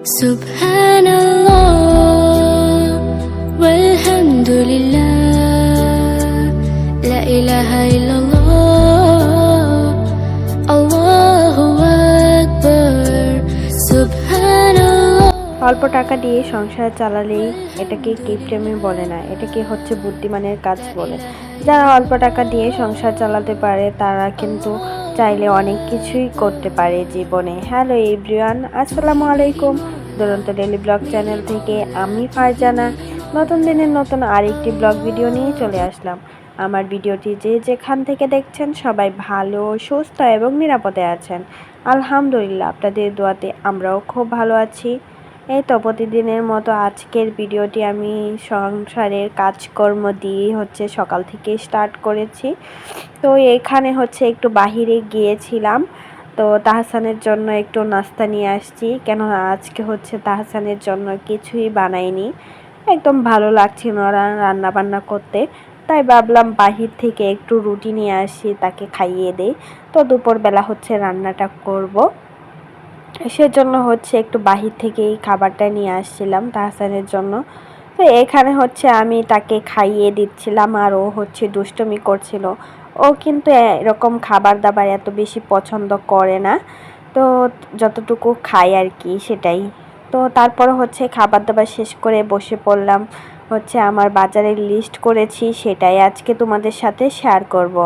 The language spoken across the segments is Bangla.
سبحان الله والحمد لله لا إله إلا الله الله أكبر سبحان الله অল্প টাকা দিয়ে সংসার চালালেই এটাকে কিপটেমি বলে না এটাকে হচ্ছে বুদ্ধিমানের কাজ বলে যারা অল্প টাকা দিয়ে সংসার চালাতে পারে তারা কিন্তু চাইলে অনেক কিছুই করতে পারে জীবনে। হ্যালো এভরিওয়ান আসসালামু আলাইকুম। দুরন্ত ডেলি ব্লগ চ্যানেল থেকে আমি ফারজানা। নতুন দিনের নতুন আরেকটি ব্লগ ভিডিও নিয়ে চলে আসলাম। আমার ভিডিওটি যে যেখান থেকে দেখছেন সবাই ভালো, সুস্থ এবং নিরাপদে আছেন। আলহামদুলিল্লাহ, আপনাদের দোয়াতে আমরাও খুব ভালো আছি। এই তো প্রতিদিনের মতো আজকের ভিডিওটি আমি সংসারের কাজকর্ম দিয়ে হচ্ছে সকাল থেকে স্টার্ট করেছি। তো এখানে হচ্ছে একটু বাহিরে গিয়েছিলাম। তো তাহসানের জন্য একটু নাস্তা নিয়ে আসছি। কেননা আজকে হচ্ছে তাহসানের জন্য কিছুই বানাইনি। একদম ভালো লাগছিল রান্না বান্না করতে। তাই ভাবলাম বাহির থেকে একটু রুটি নিয়ে আসি, তাকে খাইয়ে দেই। তো দুপুরবেলা হচ্ছে রান্নাটা করব। সেজন্য হচ্ছে একটু বাহির থেকেই খাবারটা নিয়ে আসছিলাম তাহসানের জন্য। তো এখানে হচ্ছে আমি তাকে খাইয়ে দিচ্ছিলাম আর ও হচ্ছে দুষ্টমি করছিল। ও কিন্তু এরকম খাবার দাবার এত বেশি পছন্দ করে না। তো যতটুকু খায় আর কি সেটাই। তো তারপর হচ্ছে খাবার দাবার শেষ করে বসে পড়লাম। হচ্ছে আমার বাজারের লিস্ট করেছি, সেটাই আজকে তোমাদের সাথে শেয়ার করব।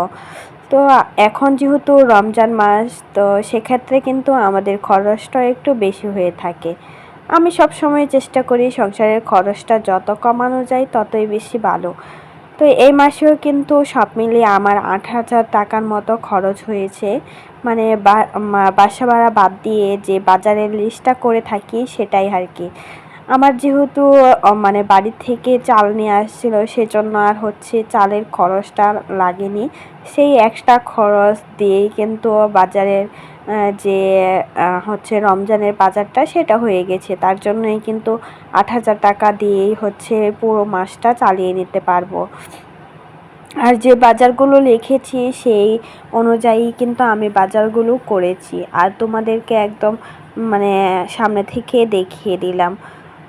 তো এখন যেহেতু রমজান মাস, তো সেক্ষেত্রে কিন্তু আমাদের খরচটা একটু বেশি হয়ে থাকে। আমি সব সময় চেষ্টা করি সংসারের খরচটা যত কমানো যায় ততই বেশি ভালো। তো এই মাসেও কিন্তু সব মিলিয়ে আমার আট হাজার টাকার মতো খরচ হয়েছে। মানে বাসা ভাড়া বাদ দিয়ে যে বাজারের লিস্টটা করে থাকি সেটাই আর কি। আমার যেহেতু মানে বাড়ি থেকে চাল নিয়ে আসছিল, সেজন্য আর হচ্ছে চালের খরচটা লাগেনি। সেই এক্সট্রা খরচ দিয়েই কিন্তু বাজারের যে হচ্ছে রমজানের বাজারটা সেটা হয়ে গেছে। তার জন্যই কিন্তু আট হাজার টাকা দিয়েই হচ্ছে পুরো মাসটা চালিয়ে নিতে পারব। আর যে বাজারগুলো লিখেছি সেই অনুযায়ী কিন্তু আমি বাজারগুলো করেছি। আর তোমাদেরকে একদম মানে সামনে থেকে দেখিয়ে দিলাম।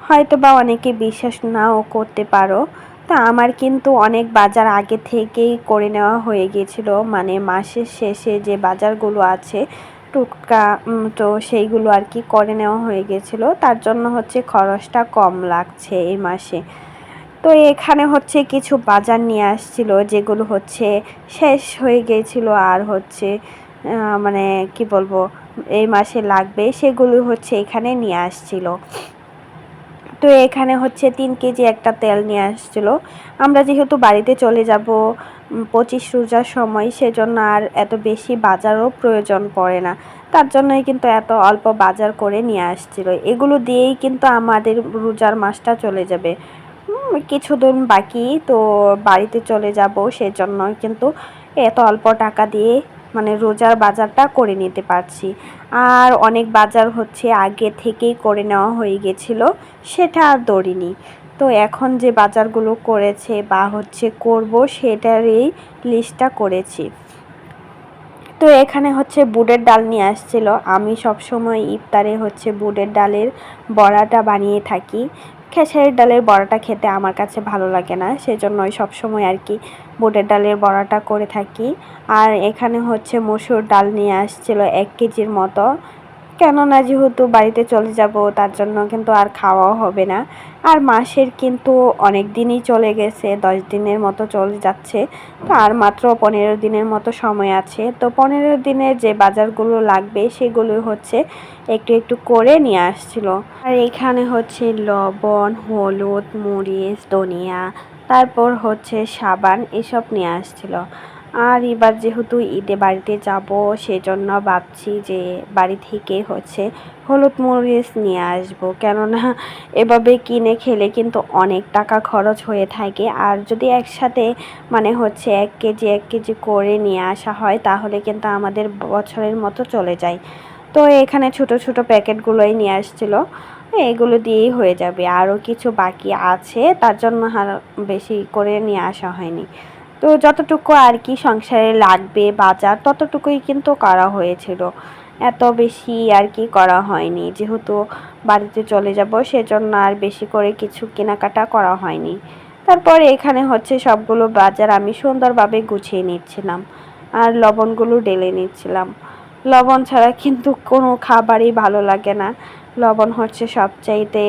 হয়তো বা অনেকে বিশ্বাস নাও করতে পারো। তা আমার কিন্তু অনেক বাজার আগে থেকেই করে নেওয়া হয়ে গিয়েছিল। মানে মাসের শেষে যে বাজারগুলো আছে টুকটা তো সেইগুলো আর কি করে নেওয়া হয়ে গেছিল তার জন্য হচ্ছে খরচটা কম লাগছে এই মাসে। তো এখানে হচ্ছে কিছু বাজার নিয়ে আসছিল, যেগুলো হচ্ছে শেষ হয়ে গিয়েছিল আর হচ্ছে মানে কি বলব এই মাসে লাগবে, সেগুলো হচ্ছে এখানে নিয়ে আসছিল। তো এখানে হচ্ছে তিন কেজি একটা তেল নিয়ে আসছিল। আমরা যেহেতু বাড়িতে চলে যাব পঁচিশ রোজার সময়, সেজন্য আর এত বেশি বাজারও প্রয়োজন পড়ে না। তার জন্যই কিন্তু এত অল্প বাজার করে নিয়ে আসছিল। এগুলো দিয়েই কিন্তু আমাদের রোজার মাসটা চলে যাবে। কিছুদিন বাকি, তো বাড়িতে চলে যাব সেজন্য কিন্তু এত অল্প টাকা দিয়ে মানে রোজার বাজারটা করে নিতে পারছি। আর অনেক বাজার হচ্ছে আগে থেকেই করে নেওয়া হয়ে গেছিল, সেটা আর দৌড়িনি তো এখন যে বাজারগুলো করেছে বা হচ্ছে করব সেটারই লিস্টটা করেছি। তো এখানে হচ্ছে বুটের ডাল নিয়ে আসছিল। আমি সব সময় ইফতারে হচ্ছে বুটের ডালের বড়াটা বানিয়ে থাকি। খেসারির ডালের বড়াটা খেতে আমার কাছে ভালো লাগে না, সেজন্যই সবসময় আর কি বুটের ডালের বড়াটা করে থাকি। আর এখানে হচ্ছে মসুর ডাল নিয়ে আসছিল এক কেজির মতো। কেননা যেহেতু বাড়িতে চলে যাব, তার জন্য কিন্তু আর খাওয়াও হবে না। আর মাসের কিন্তু অনেক দিনই চলে গেছে, দশ দিনের মতো চলে যাচ্ছে। তো আর মাত্র পনেরো দিনের মতো সময় আছে। তো পনেরো দিনের যে বাজারগুলো লাগবে, সেগুলো হচ্ছে একটু একটু করে নিয়ে আসছিল। আর এখানে হচ্ছে লবণ, হলুদ, মরিচ, ধনিয়া, তারপর হচ্ছে সাবান, এসব নিয়ে আসছিল। আর এবার যেহেতু ঈদে বাড়িতে যাব, সেজন্য ভাবছি যে বাড়ি থেকে হচ্ছে হলুদ মরিচ নিয়ে আসব। কেননা এভাবে কিনে খেলে কিন্তু অনেক টাকা খরচ হয়ে থাকে। আর যদি একসাথে মানে হচ্ছে এক কেজি এক কেজি করে নিয়ে আসা হয়, তাহলে কিন্তু আমাদের বছরের মতো চলে যায়। তো এখানে ছোট ছোট প্যাকেটগুলোই নিয়ে আসছিল। এগুলো দিয়েই হয়ে যাবে। আরও কিছু বাকি আছে, তার জন্য বেশি করে নিয়ে আসা হয়নি। তো যতটুকু আর কি সংসারে লাগবে বাজার, ততটুকুই কিন্তু করা হয়েছিল। এত বেশি আর কি করা হয়নি। যেহেতু বাড়িতে চলে যাব, সেজন্য আর বেশি করে কিছু কেনাকাটা করা হয়নি। তারপর এখানে হচ্ছে সবগুলো বাজার আমি সুন্দরভাবে গুছিয়ে নিচ্ছিলাম আর লবণগুলো ডেলে নিচ্ছিলাম। লবণ ছাড়া কিন্তু কোনো খাবারই ভালো লাগে না। লবণ হচ্ছে সবচাইতে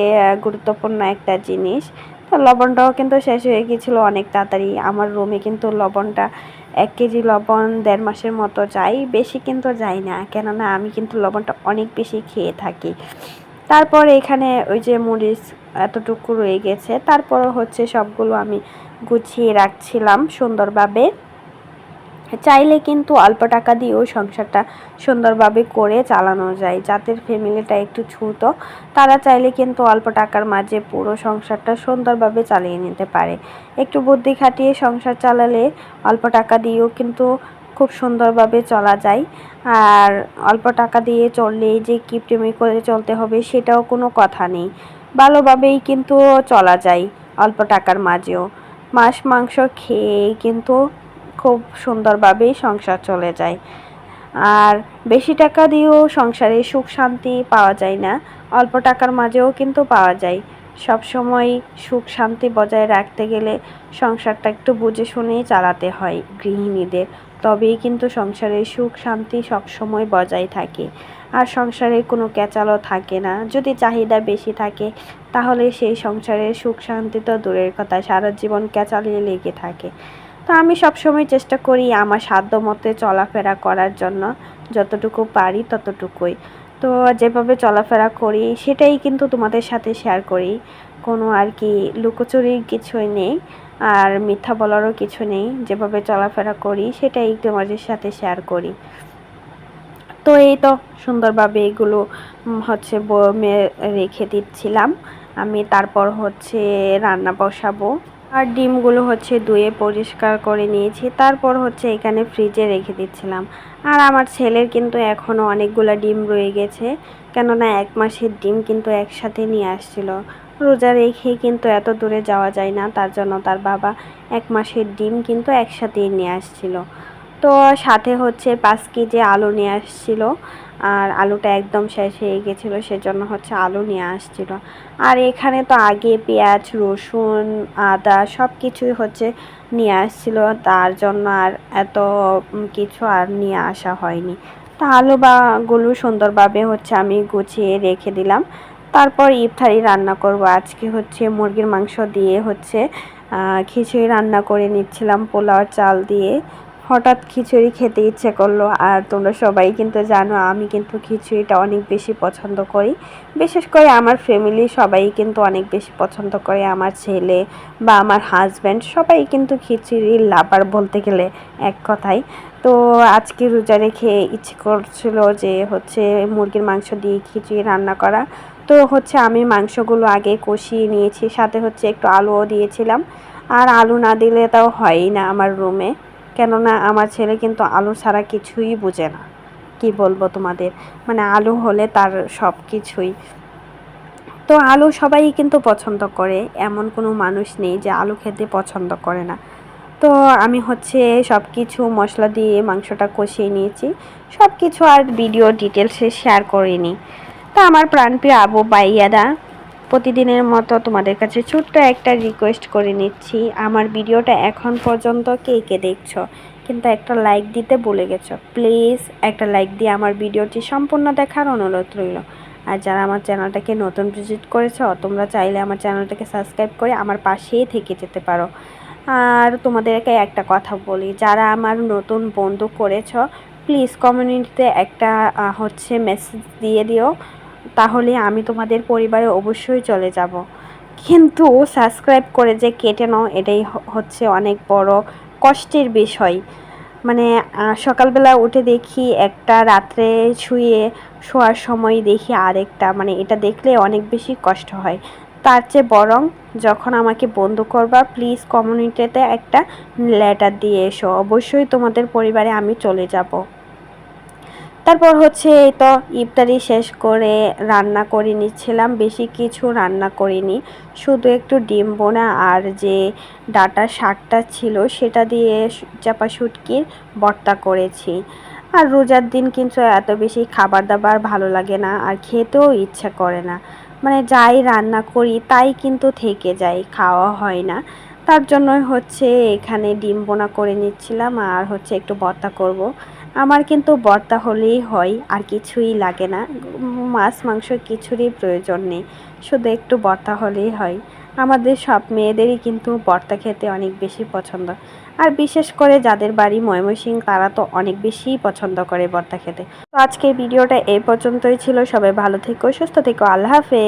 গুরুত্বপূর্ণ একটা জিনিস। তো লবণটাও কিন্তু শেষ হয়ে গিয়েছিল অনেক তাড়াতাড়ি। আমার রুমে কিন্তু লবণটা এক কেজি লবণ দেড় মাসের মতো যাই বেশি কিন্তু যাই না। কেননা আমি কিন্তু লবণটা অনেক বেশি খেয়ে থাকি। তারপর এখানে ওই যে মরিচ এতটুকু রয়ে গেছে। তারপর হচ্ছে সবগুলো আমি গুছিয়ে রাখছিলাম সুন্দরভাবে। চাইলে কিন্তু অল্প টাকা দিয়েও সংসারটা সুন্দরভাবে করে চালানো যায়। যাদের ফ্যামিলিটা একটু ছোট, তারা চাইলে কিন্তু অল্প টাকার মাঝে পুরো সংসারটা সুন্দরভাবে চালিয়ে নিতে পারে। একটু বুদ্ধি খাটিয়ে সংসার চালালে অল্প টাকা দিয়েও কিন্তু খুব সুন্দরভাবে চলা যায়। আর অল্প টাকা দিয়ে চললেই যে কিপটেমি করে চলতে হবে সেটাও কোনো কথা নেই। ভালোভাবেই কিন্তু চলা যায় অল্প টাকার মাঝেও। মাছ, মাংস খেয়ে কিন্তু খুব সুন্দরভাবেই সংসার চলে যায়। আর বেশি টাকা দিয়েও সংসারে সুখ শান্তি পাওয়া যায় না, অল্প টাকার মাঝেও কিন্তু পাওয়া যায়। সব সময় সুখ শান্তি বজায় রাখতে গেলে সংসারটা একটু বুঝে শুনেই চালাতে হয় গৃহিণীদের। তবেই কিন্তু সংসারে সুখ শান্তি সবসময় বজায় থাকে। আর সংসারে কোনো ক্যাচালও থাকে না। যদি চাহিদা বেশি থাকে, তাহলে সেই সংসারে সুখ শান্তি তো দূরের কথা, সারা জীবন ক্যাচালিয়ে লেগে থাকে। তো আমি সবসময় চেষ্টা করি আমার সাধ্য মতে চলাফেরা করার জন্য। যতটুকু পারি ততটুকুই। তো যেভাবে চলাফেরা করি, সেটাই কিন্তু তোমাদের সাথে শেয়ার করি। কোনো আর কি লুকোচুরির কিছুই নেই, আর মিথ্যা বলারও কিছু নেই। যেভাবে চলাফেরা করি, সেটাই তোমাদের সাথে শেয়ার করি। তো এই তো সুন্দরভাবে এগুলো হচ্ছে বয়মে রেখে দিচ্ছিলাম। আমি তারপর হচ্ছে রান্না বসাবো। আর ডিমগুলো হচ্ছে ধুয়ে পরিষ্কার করে নিয়েছি। তারপর হচ্ছে এখানে ফ্রিজে রেখে দিচ্ছিলাম। আর আমার ছেলের কিন্তু এখনও অনেকগুলো ডিম রয়ে গেছে। কেননা এক মাসের ডিম কিন্তু একসাথে নিয়ে আসছিল। রোজা রেখে কিন্তু এত দূরে যাওয়া যায় না, তার জন্য তার বাবা এক মাসের ডিম কিন্তু একসাথেই নিয়ে আসছিল। তো সাথে হচ্ছে পাঁচ কেজি আলু নিয়ে আসছিল। আর আলুটা একদম শেষ হয়ে গেছিল, সেজন্য হচ্ছে আলু নিয়ে আসছিল। আর এখানে তো আগে পেঁয়াজ, রসুন, আদা সব কিছুই হচ্ছে নিয়ে আসছিল, তার জন্য আর এত কিছু আর নিয়ে আসা হয়নি। তা আলু বাগুলো সুন্দরভাবে হচ্ছে আমি গুছিয়ে রেখে দিলাম। তারপর ইফতারি রান্না করব। আজকে হচ্ছে মুরগির মাংস দিয়ে হচ্ছে খিচুড়ি রান্না করে নিচ্ছিলাম পোলাও চাল দিয়ে। হঠাৎ খিচুড়ি খেতে ইচ্ছে করল। আর তোমরা সবাই কিন্তু জানো, আমি কিন্তু খিচুড়িটা অনেক বেশি পছন্দ করি। বিশেষ করে আমার ফ্যামিলি সবাই কিন্তু অনেক বেশি পছন্দ করে। আমার ছেলে বা আমার হাজব্যান্ড সবাই কিন্তু খিচুড়ির লাভার বলতে গেলে এক কথায়। তো আজকে রোজা রেখে ইচ্ছে করছিল যে হচ্ছে মুরগির মাংস দিয়ে খিচুড়ি রান্না করা। তো হচ্ছে আমি মাংসগুলো আগে কষিয়ে নিয়েছি, সাথে হচ্ছে একটু আলুও দিয়েছিলাম। আর আলু না দিলে তাও হয়ই না আমার রুমে কেননা আমার ছেলে কিন্তু আলু ছাড়া কিছুই বোঝে না। কি বলব তোমাদের? মানে আলু হলে তার সব কিছুই তো আলু সবাই কিন্তু পছন্দ করে। এমন কোনো মানুষ নেই যে আলু খেতে পছন্দ করে না। তো আমি হচ্ছে সব কিছু মশলা দিয়ে মাংসটা কষিয়ে নিয়েছি। সব কিছু আর ভিডিও ডিটেলসে শেয়ার করিনি। তা আমার প্রাণপ্রিয় আবু বাইয়াদা প্রতিদিনের মতো তোমাদের কাছে ছোট্ট একটা রিকোয়েস্ট করে নিচ্ছি। আমার ভিডিওটা এখন পর্যন্ত কে কে দেখছ? কিন্তু একটা লাইক দিতে ভুলে গেছো। প্লিজ একটা লাইক দিয়ে আমার ভিডিওটি সম্পূর্ণ দেখার অনুরোধ রইল। আর যারা আমার চ্যানেলটাকে নতুন ভিজিট করেছ, তোমরা চাইলে আমার চ্যানেলটাকে সাবস্ক্রাইব করে আমার পাশেই থেকে যেতে পারো। আর তোমাদেরকে একটা কথা বলি, যারা আমার নতুন বন্ধু করেছ প্লিজ কমিউনিটিতে একটা হচ্ছে মেসেজ দিয়ে দিও। তাহলে আমি তোমাদের পরিবারে অবশ্যই চলে যাব। কিন্তু সাবস্ক্রাইব করে যে কেটে নাও, এটাই হচ্ছে অনেক বড় কষ্টের বিষয়। মানে সকালবেলা উঠে দেখি একটা, রাত্রে শুয়ে শোয়ার সময় দেখি আরেকটা। মানে এটা দেখলে অনেক বেশি কষ্ট হয়। তার চেয়ে বরং যখন আমাকে বন্ধ করবা প্লিজ কমিউনিটিতে একটা লেটার দিয়ে এসো। অবশ্যই তোমাদের পরিবারে আমি চলে যাব। তারপর হচ্ছে এই তো ইফতারি শেষ করে রান্না করে নিচ্ছিলাম, বেশি কিছু রান্না করিনি। শুধু একটু ডিম বোনা আর যে ডাটা শাকটা ছিল সেটা দিয়ে চাপা শুটকির ভর্তা করেছি। আর রোজার দিন কিন্তু এত বেশি খাবার দাবার ভালো লাগে না আর খেতেও ইচ্ছা করে না। মানে যাই রান্না করি তাই কিন্তু থেকে যায়, খাওয়া হয় না। তার জন্যই হচ্ছে এখানে ডিম বোনা করে নিচ্ছিলাম আর হচ্ছে একটু ভর্তা করব। আমার কিন্তু ভর্তা হলেই হয়, আর কিছুই লাগে না। মাছ, মাংস কিছুরই প্রয়োজন নেই। শুধু একটু ভর্তা হলেই হয়। আমাদের সব মেয়েদেরই কিন্তু ভর্তা খেতে অনেক বেশি পছন্দ। আর বিশেষ করে যাদের বাড়ি ময়মনসিংহ, তারা তো অনেক বেশি পছন্দ করে ভর্তা খেতে। তো আজকের ভিডিওটা এই পর্যন্তই ছিল। সবাই ভালো থেকো, সুস্থ থেকো। আল্লাহ হাফেজ।